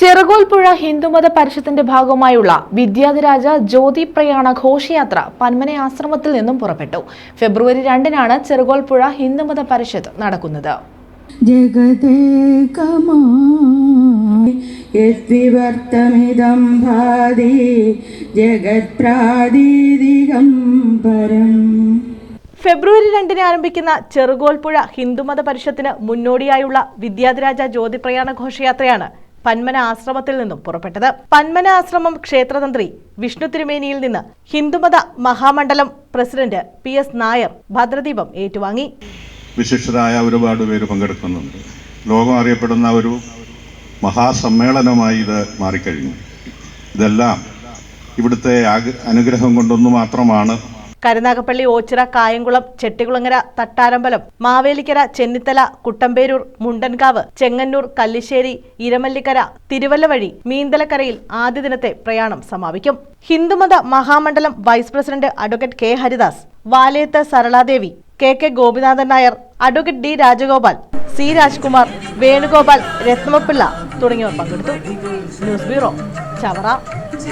ചെറുകോൽപ്പുഴ ഹിന്ദുമത പരിഷത്തിന്റെ ഭാഗമായുള്ള വിദ്യാധിരാജ ജ്യോതി പ്രയാണ ഘോഷയാത്ര പന്മന ആശ്രമത്തിൽ നിന്നും പുറപ്പെട്ടു. ഫെബ്രുവരി രണ്ടിനാണ് ചെറുകോൽപ്പുഴ ഹിന്ദുമത പരിഷത്ത് നടക്കുന്നത്. പരം. ഫെബ്രുവരി രണ്ടിന് ആരംഭിക്കുന്ന ചെറുകോൽപ്പുഴ ഹിന്ദുമത പരിഷത്തിന് മുന്നോടിയായുള്ള വിദ്യാധിരാജ ജ്യോതിപ്രയാണ ഘോഷയാത്രയാണ് പന്മന ആശ്രമത്തിൽ നിന്നും പുറപ്പെട്ടത്. പന്മന ആശ്രമം ക്ഷേത്രതന്ത്രി വിഷ്ണു തിരുമേനിയിൽ നിന്ന് ഹിന്ദുമത മഹാമണ്ഡലം പ്രസിഡന്റ് പി എസ് നായർ ഭദ്രദീപം ഏറ്റുവാങ്ങി. വിശിഷ്ടരായ ഒരുപാട് പേര് പങ്കെടുക്കുന്നുണ്ട്. ലോകം അറിയപ്പെടുന്ന ഒരു മഹാസമ്മേളനമായി ഇത് മാറിക്കഴിഞ്ഞു. ഇതെല്ലാം ഇവിടുത്തെ അനുഗ്രഹം കൊണ്ടൊന്നു മാത്രമാണ് കരുനാഗപ്പള്ളി ഓച്ചിറ കായംകുളം ചെട്ടികുളങ്ങര തട്ടാരമ്പലം മാവേലിക്കര ചെന്നിത്തല കുട്ടമ്പേരൂർ മുണ്ടൻകാവ് ചെങ്ങന്നൂർ കല്ലിശ്ശേരി ഇരമല്ലിക്കര തിരുവല്ല വഴി മീന്തലക്കരയിൽ ആദ്യ ദിനത്തെ പ്രയാണം സമാപിക്കും. ഹിന്ദുമത മഹാമണ്ഡലം vice president advocate K. Haridas Valayath Saraladevi K. K. Gopinathan Nair advocate D. Rajagopal C. Rajkumar Venugopal Ratnamapilla തുടങ്ങിയവർ പങ്കെടുത്തു. News bureau Chavara.